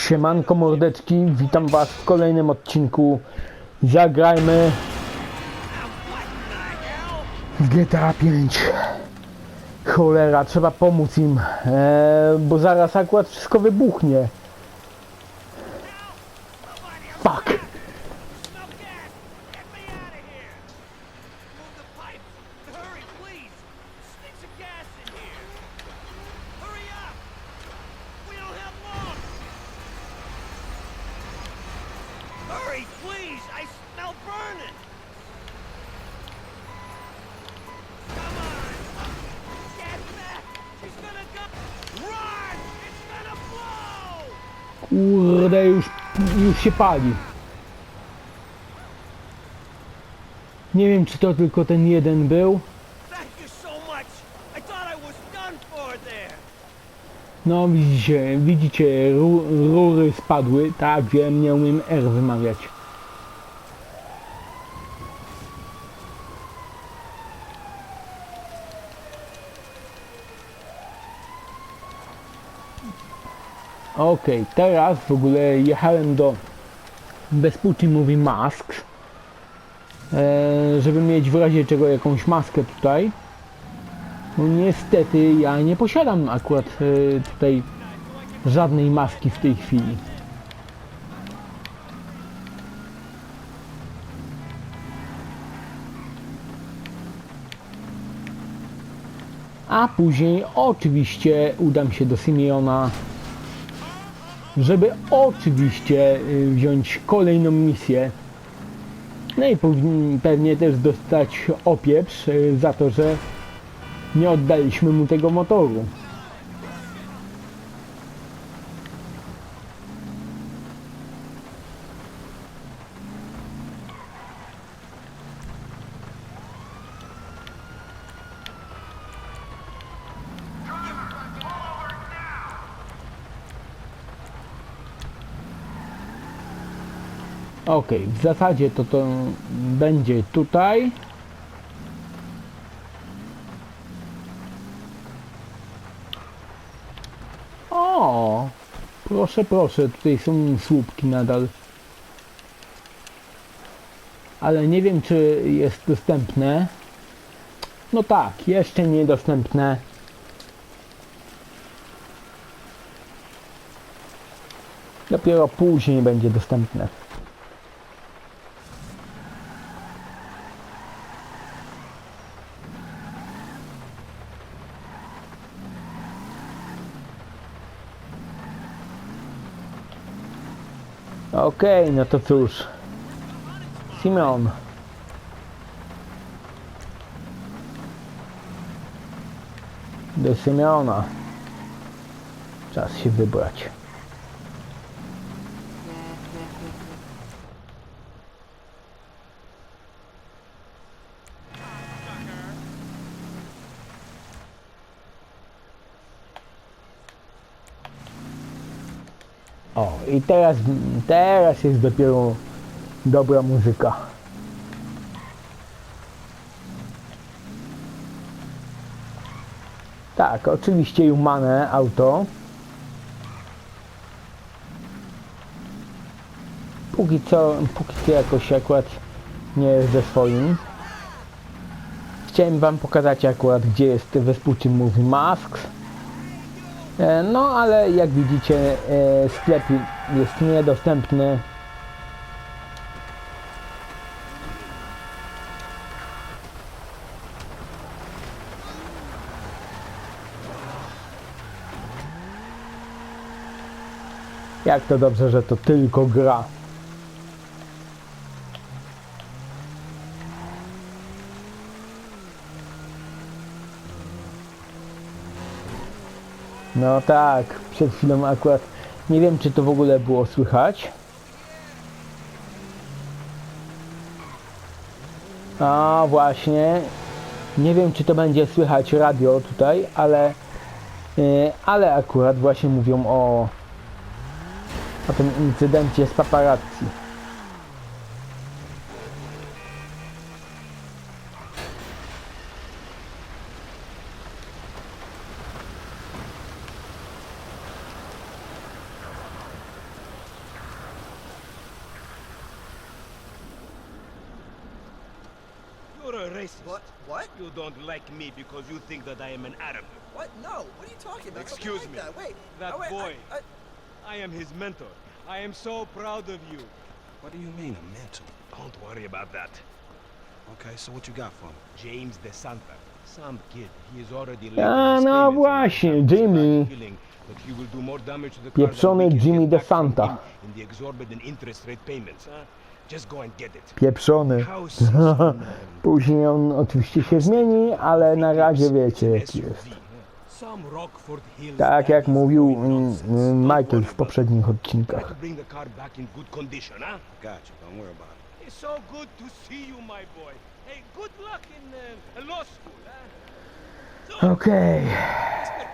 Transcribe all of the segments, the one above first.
Siemanko mordeczki, witam was w kolejnym odcinku Zagrajmy w GTA 5 Cholera, trzeba pomóc im, e, bo zaraz akurat wszystko wybuchnie Kurde, już, już się pali Nie wiem czy to tylko ten jeden był! No widzicie, widzicie, ru, rury spadły. Tak, wiem, nie umiem R wymawiać. Okej, teraz w ogóle jechałem do Bezpucci Movie Masks, e, żeby mieć w razie czego jakąś maskę tutaj. No niestety ja nie posiadam akurat e, tutaj żadnej maski w tej chwili. A później oczywiście udam się do Simeona, żeby oczywiście y, wziąć kolejną misję. No i pewnie też dostać opieprz y, za to, że nie oddaliśmy mu tego motoru. Ok, w zasadzie to to będzie tutaj. O, proszę, proszę, tutaj są słupki nadal. Ale nie wiem, czy jest dostępne. No tak, jeszcze niedostępne. Dopiero później będzie dostępne. Okej, no to cóż. Simeon. Do Simeona. Czas się wybrać. O, i teraz, teraz jest dopiero dobra muzyka. Tak, oczywiście Humane auto. Póki co, póki co jakoś akurat nie jest ze swoim. Chciałem wam pokazać akurat gdzie jest Vespucci Movie Masks. E, No ale jak widzicie e, sklep jest niedostępny. Jak to dobrze, że to tylko gra. No tak, przed chwilą akurat nie wiem czy to w ogóle było słychać. A właśnie, nie wiem czy to będzie słychać radio tutaj, ale yy, ale akurat właśnie mówią o o tym incydencie z paparazzi. Me because you think that I am an Arab. What? No. What are you talking about? Excuse like me. That. Wait. That oh, wait, boy. I, I, I am his mentor. I am so proud of you. What do you mean, a mentor? Don't worry about that. Okay, so what you got for me? James De Santa. Some kid. He is already A, late in his no payments and właśnie, I have this Jimmy. bad feeling that he will do more damage to the car than Pieprzony we can Jimmy get De Santa. In the exorbitant interest rate payments, huh? Just go and get it. Pieprzony. Później on oczywiście się zmieni, ale na razie wiecie jaki jest. Tak jak mówił mm, mm, Michael w poprzednich odcinkach. Okej. Mr.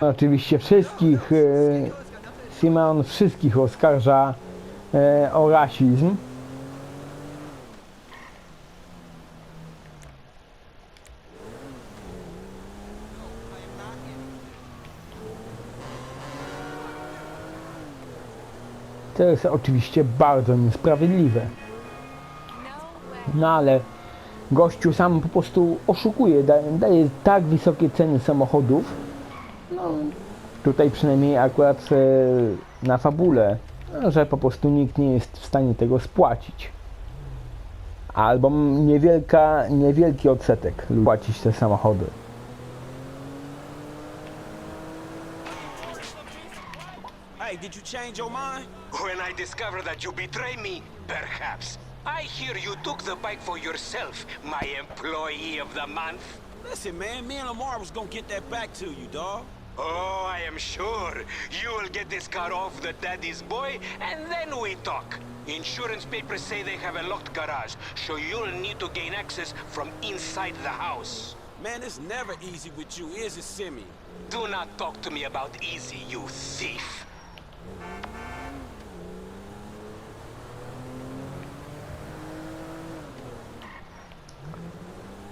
Oczywiście wszystkich, e, No, Simon wszystkich oskarża e, o rasizm. To jest oczywiście bardzo niesprawiedliwe. No ale gościu sam po prostu oszukuje, daje, daje tak wysokie ceny samochodów. No, tutaj przynajmniej akurat e, na fabule, no, że po prostu nikt nie jest w stanie tego spłacić. Albo niewielka, niewielki odsetek płacić te samochody. Hey, did you change your mind? When I that you me, perhaps. I hear you took the bike for yourself, my employee of the month. Listen, man, me and Lamar was gonna get that back to you, dawg. Oh, I am sure. You will get this car off the daddy's boy, and then we talk. Insurance papers say they have a locked garage, so you'll need to gain access from inside the house. Man, it's never easy with you, is it, Simi? Do not talk to me about easy, you thief.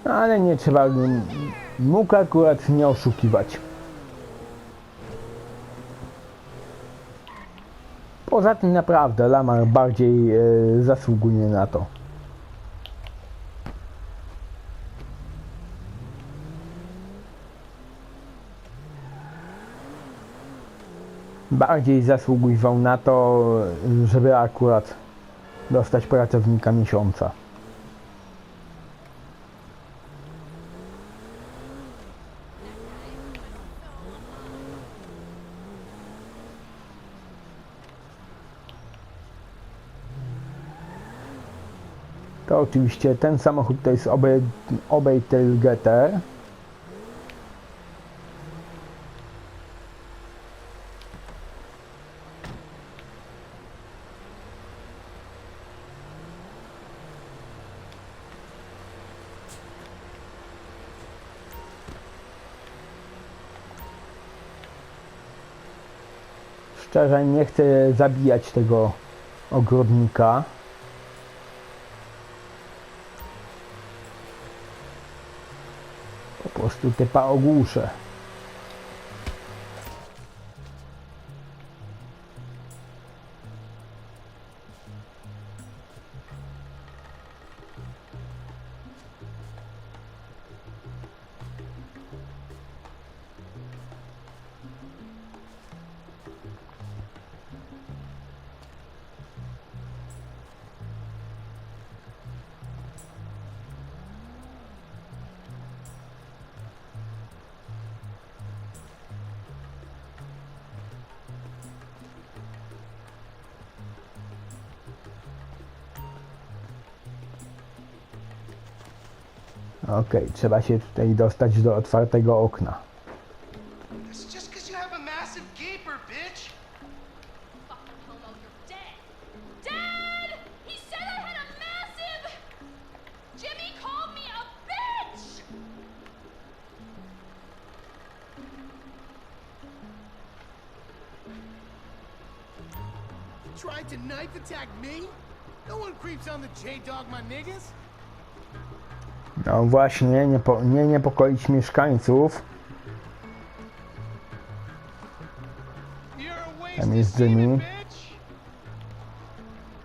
Ale nie trzeba m- mógł akurat nie oszukiwać. Poza tym naprawdę Lamar bardziej e, zasługuje na to. Bardziej zasługiwał na to, żeby akurat dostać pracownika miesiąca. Oczywiście ten samochód to jest obej, obej Tailgater. Szczerze nie chcę zabijać tego ogrodnika. Po prostu typa ogłuszę. Okej, trzeba się tutaj dostać do otwartego okna. It's just because you have a massive gaper, bitch. Fucking homo, you're dead. Dad! He said I had a massive. Jimmy called me a bitch! Tried to knife attack me? No one creeps on the J-Dog, my niggas. No właśnie, nie, po, nie niepokoić mieszkańców. Tam jest Jimmy.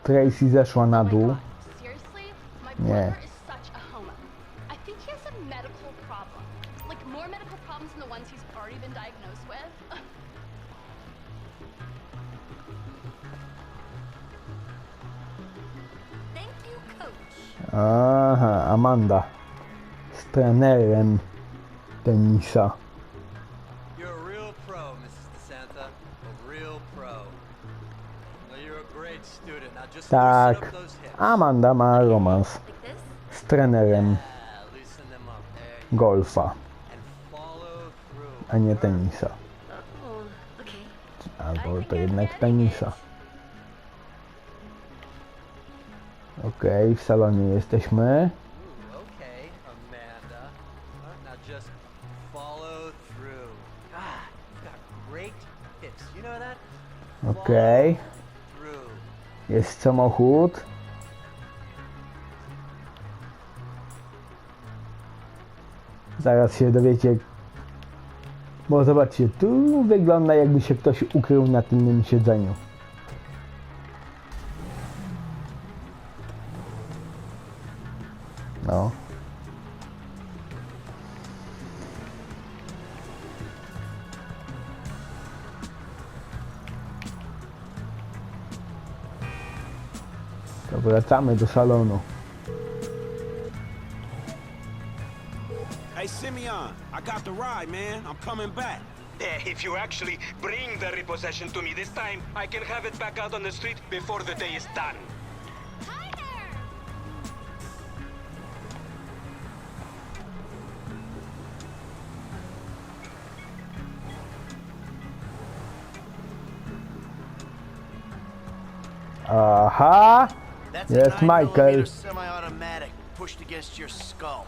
Tracy zeszła na dół. A a coach. Aha, Amanda. Trenerem tenisa. You're a real pro, Mrs. DeSanta. A real pro. Well, you're a great student. Now just loosen Tak. Amanda ma romans z trenerem golfa, a nie tenisa. Oh, okay. Albo to jednak tenisa. Okej, w salonie jesteśmy. Okej, through. jest samochód. Zaraz się dowiecie. Bo zobaczcie, tu wygląda jakby się ktoś ukrył na tylnym siedzeniu. To wracamy do salonu. Hey, Simeon, I got the ride, man. I'm coming back. Eh, If you actually bring the repossession to me this time, I can have it back out on the street before the day is done. Hi there! Aha! That's Yes, a 9 Michael. semi-automatic pushed against your skull.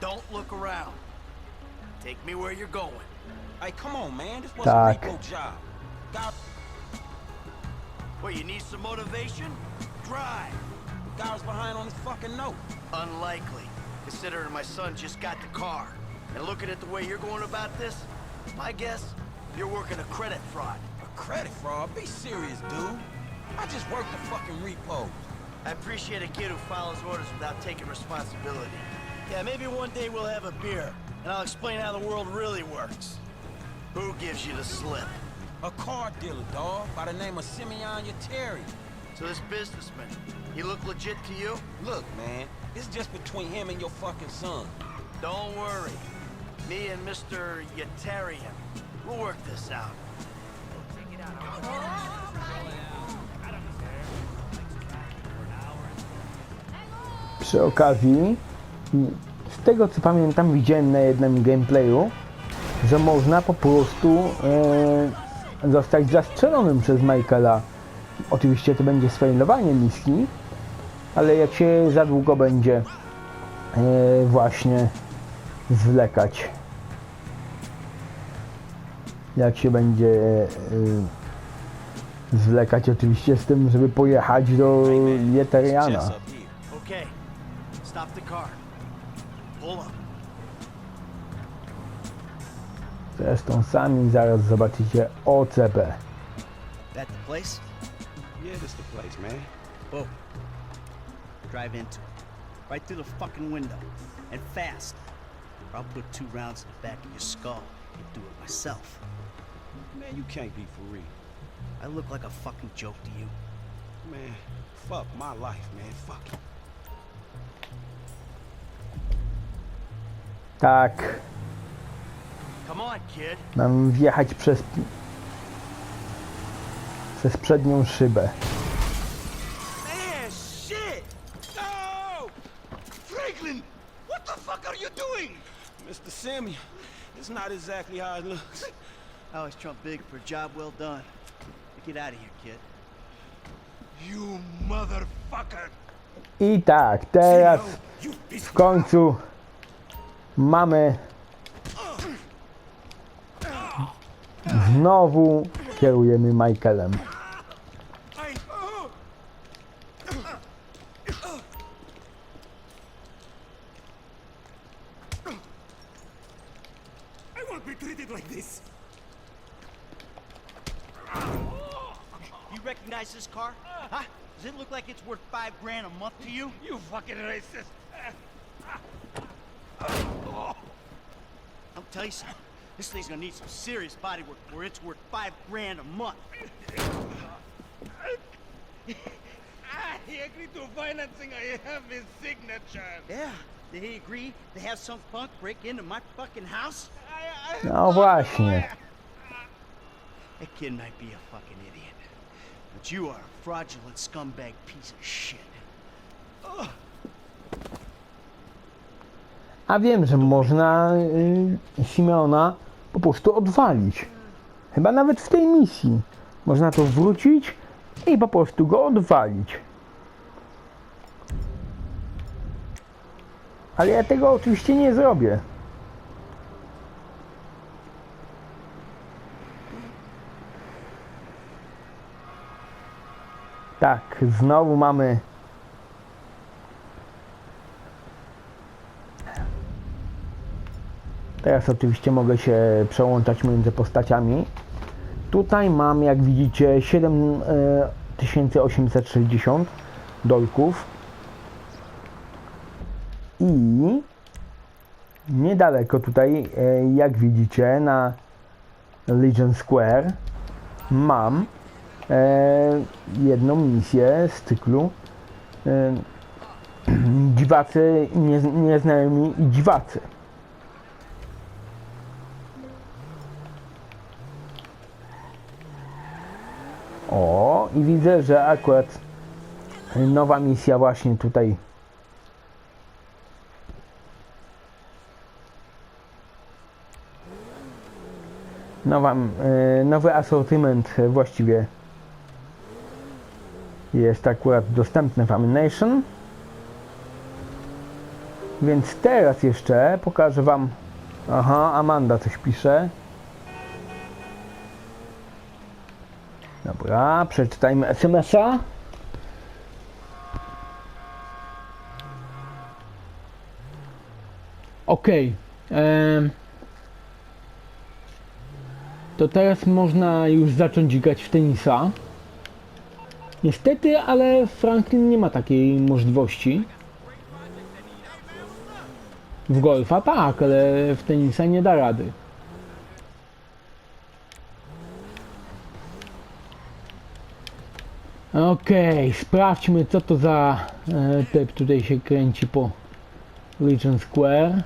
Don't look around. Take me where you're going. Hey, come on, man. This was Tak. a repo job. Guy, What, you need some motivation? Drive. guy was behind on his fucking note. Unlikely, considering my son just got the car. And looking at the way you're going about this, my guess, you're working a credit fraud. A credit fraud? Be serious, dude. I just worked the fucking repo. I appreciate a kid who follows orders without taking responsibility. Yeah, maybe one day we'll have a beer, and I'll explain how the world really works. Who gives you the slip? A car dealer, dog, by the name of Simeon Yeteri. So this businessman, he look legit to you? Look, man, it's just between him and your fucking son. Don't worry. Me and Mr. Yetarian, we'll work this out. Przy okazji, z tego co pamiętam, widziałem na jednym gameplayu, że można po prostu e, zostać zastrzelonym przez Michaela. Oczywiście to będzie sfailowanie misji, ale jak się za długo będzie e, właśnie zwlekać. Jak się będzie e, zwlekać oczywiście z tym, żeby pojechać do Jeteriana. Stop the car. Pull up. Zresztą sami zaraz zobaczycie OCP. That the place? Yeah, this the place, man. Whoa. Drive into it. Right through the fucking window. And fast. Or I'll put two rounds in the back of your skull and do it myself. Man, you can't be for real. I look like a fucking joke to you. Man, fuck my life, man. Fuck it. Tak, mam wjechać przez przez przednią szybę. No! Mr. Simeon, it's not exactly how it looks. I always trump big for a job well done. Get out of here, kid. You motherfucker! I tak, teraz w końcu mamy znowu kierujemy Michaelem. I... I won't be treated like this. recognize this car? Huh? Does it look like it's worth five grand a month to you? You fucking racist. I'll tell you something. This thing's gonna need some serious body work where it's worth five grand a month. Ah, he agreed to financing. I have his signature. Yeah, did he agree to have some punk break into my fucking house? I, I, No właśnie. That kid might be a fucking idiot. But you are a fraudulent scumbag piece of shit. A wiem, że można y, Simeona po prostu odwalić. Chyba nawet w tej misji. Można to wrócić i po prostu go odwalić. Ale ja tego oczywiście nie zrobię. Tak, znowu mamy Teraz oczywiście mogę się przełączać między postaciami. Tutaj mam, jak widzicie, e, 7860 dolków. I niedaleko tutaj, e, jak widzicie, na Legion Square mam e, jedną misję z cyklu e, Dziwacy, nie, nieznajomi i dziwacy. O, i widzę, że akurat nowa misja właśnie tutaj. Nowa, e, nowy asortyment właściwie jest akurat dostępny w Ammunition. Więc teraz jeszcze pokażę Wam. Aha, Amanda coś pisze. Dobra, przeczytajmy SMS-a. Em, To teraz można już zacząć grać w tenisa. Niestety, ale Franklin nie ma takiej możliwości. W golfa tak, ale w tenisa nie da rady. Okej, sprawdźmy co to za e, typ tutaj się kręci po Legion Square.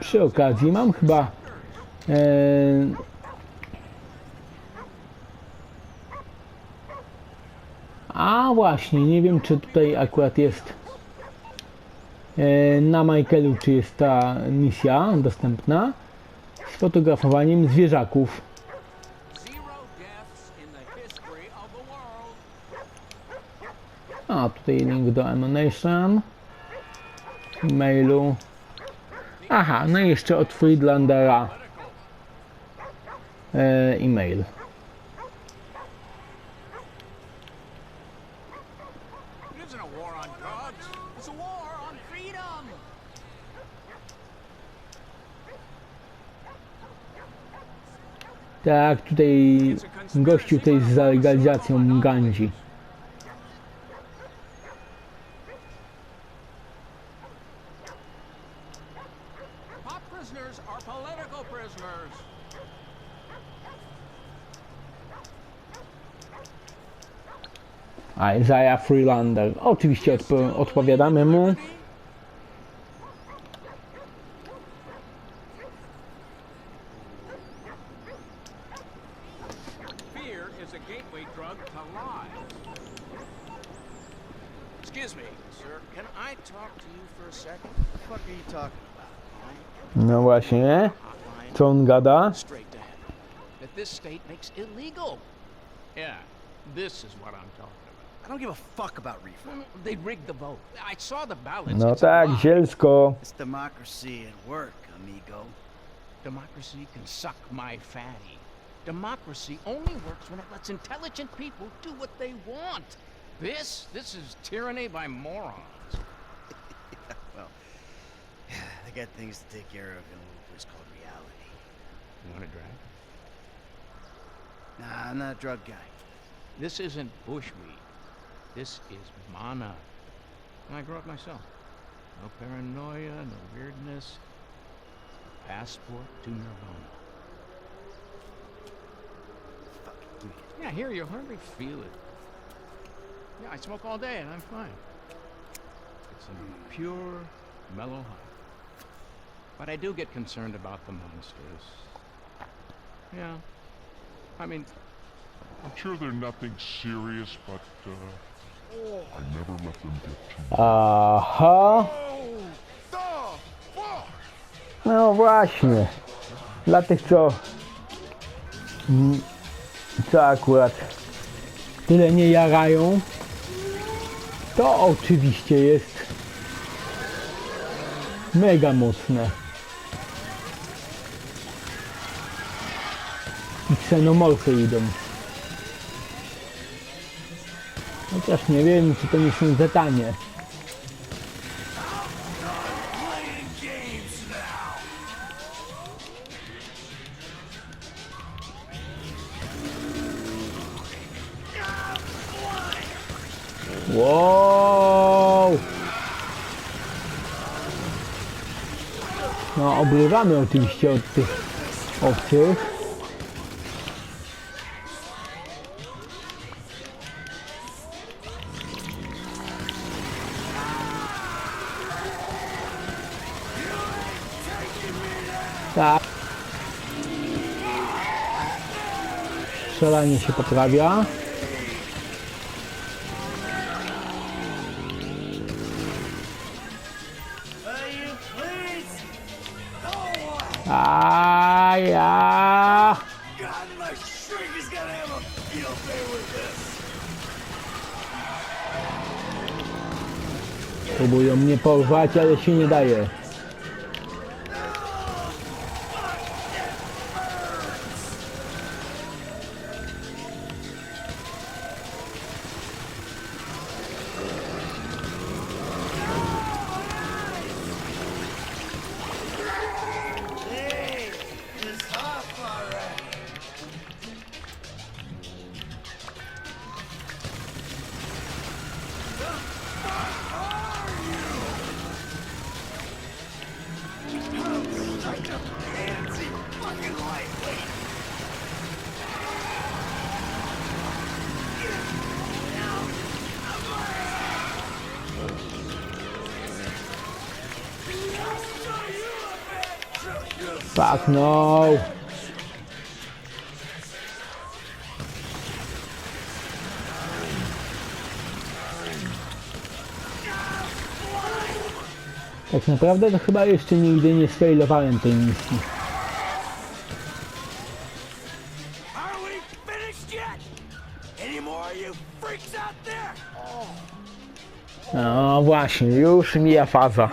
Przy okazji mam chyba A właśnie, nie wiem czy tutaj akurat jest e, na Michaelu, czy jest ta misja dostępna z fotografowaniem zwierzaków. A tutaj link do Emanation, mailu. Aha, no i jeszcze od Friedlandera e, e-mail. It isn't a war on drugs. It's a war on freedom. Tak, tutaj gościu tutaj z zalegalizacją gandzi. Pop prisoners are political prisoners. Isaiah Freelander. Oczywiście odpo odpowiadamy mu. Fear is a gateway drug to lies. Excuse me, sir. Can I talk to you for a second? What the fuck are you talking about? No właśnie, co on gada? That this state makes illegal. Yeah, this is what I'm talking. I don't give a fuck about reefer. Mm, they rigged the vote. I saw the ballots. No It's tak, lie. zielsko. It's democracy at work, amigo. Democracy can suck my fatty. Democracy only works when it lets intelligent people do what they want. This, this is tyranny by morons. well, I got things to take care of in a little place called reality. You want a drag? Nah, I'm not a drug guy. This isn't bushweed. This is mana. And I grew up myself. No paranoia, no weirdness. A passport to nirvana. Yeah, here you hardly feel it. Yeah, I smoke all day and I'm fine. It's a pure, mellow high. But I do get concerned about the monsters. Yeah. I mean, I'm sure they're nothing serious, but uh, Aha. No właśnie. Dla tych, co... Co akurat tyle nie jarają, to oczywiście jest mega mocne. I ksenomorfy idą. Chociaż nie wiem, czy to nie są zetanie. Wow! No, obrywamy oczywiście od tych obcych. Strzelanie się poprawia. A ja. Próbują mnie porwać, ale się nie daje. Fuck no. Tak naprawdę to chyba jeszcze nigdy nie sfailowałem tej misji. No właśnie, już mija faza.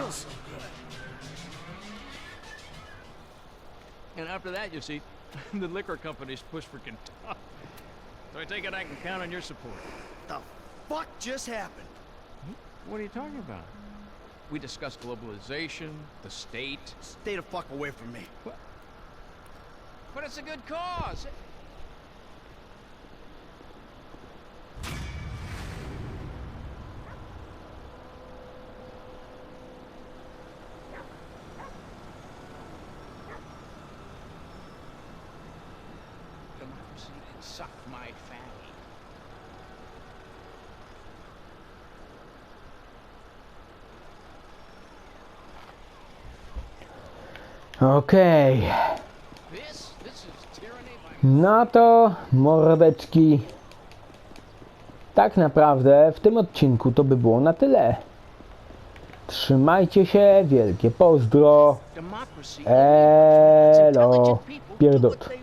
See, the liquor companies push for Kentucky. So I take it I can count on your support. The fuck just happened? What are you talking about? We discussed globalization, the state. Stay the fuck away from me. What? But it's a good cause. Okej. By No to mordeczki. Tak naprawdę w tym odcinku to by było na tyle. Trzymajcie się, wielkie pozdro. Elo. Intelligent